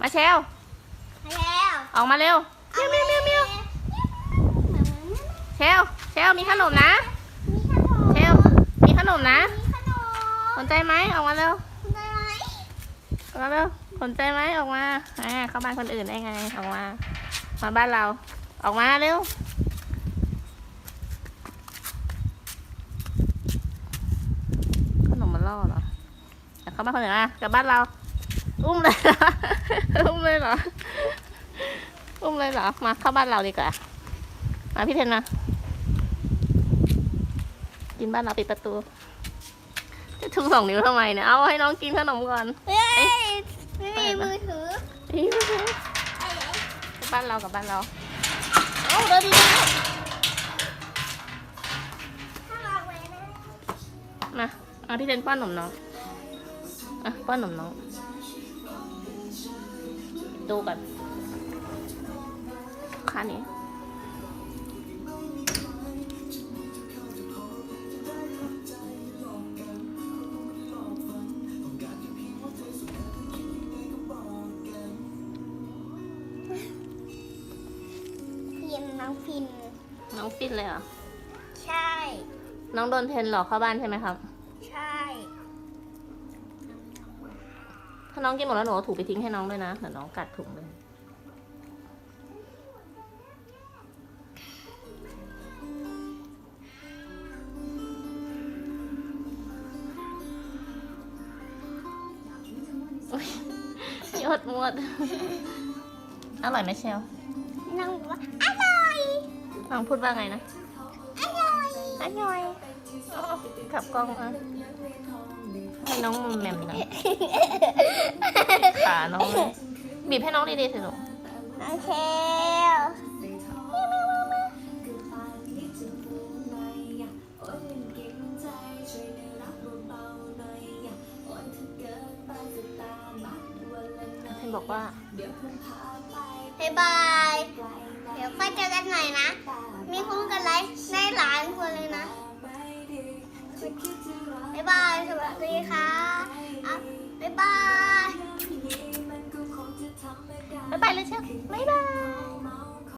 มาเชลมาแล้วออกมาเร็ว เมียวเมียวเมียวเมียวเชล เชล มีขนมนะ มีขนมเชล มีขนมนะ มีขนมสนใจไหมออกมาเร็ว ได้ไหมออกมาเร็ว สนใจไหมออกมาอ่าเข้าบ้านคนอื่นได้ไง ออกมา มาบ้านเรา ออกมาเร็ว ขนมมันล่อเหรออยากเข้าบ้านคนอื่นอะกลับบ้านเรา อุ้มเลยเหรอ อุ้มเลยเหรอ อุ้มเลยเหรอ มาเข้าบ้านเราดีกว่า มาพี่เทนมา กินบ้านเราปิดประตู จะชูสองนิ้วทำไมเนี่ย เอาให้น้องกินขนมก่อนเฮ้ยไม่มีมือถือนี่บ้านเรากับบ้านเราโอ้เดินดีถ้าเราไว้นะๆมาเอาพี่เทนป้อนหนมน้อง อะป้อนหนมน้อง ดูก่อนค่านี้พินน้องพิน น้องฟินเลยเหรอ ใช่ น้องโดนเทนหลอกเข้าบ้านใช่ไหมครับ ใช่ ถ้าน้องกินหมดแล้วหนูเอาถุงไปทิ้งให้น้องด้วยนะเดี๋ยวน้องกัดถุงเลยอุ๊ยหยดหมด อร่อยไหมเชลน้องบอกว่าอร่อยน้องพูดว่าไงนะ อร่อย อร่อย ขับกล้องอะให้น้องมุมแหม่มหนะขาน้องเลยบีบให้น้องดีๆสิลูกน้องเชลเทนบอกว่าบ๊ายบาย เดี๋ยวค่อยเจอกันใหม่นะ มีคนกันไลฟ์ได้หลายคนเลยนะ บ๊ายบายสวัสดีค่ะบ๊ายบายบ๊ายบายเลยเชียวบ๊ายบาย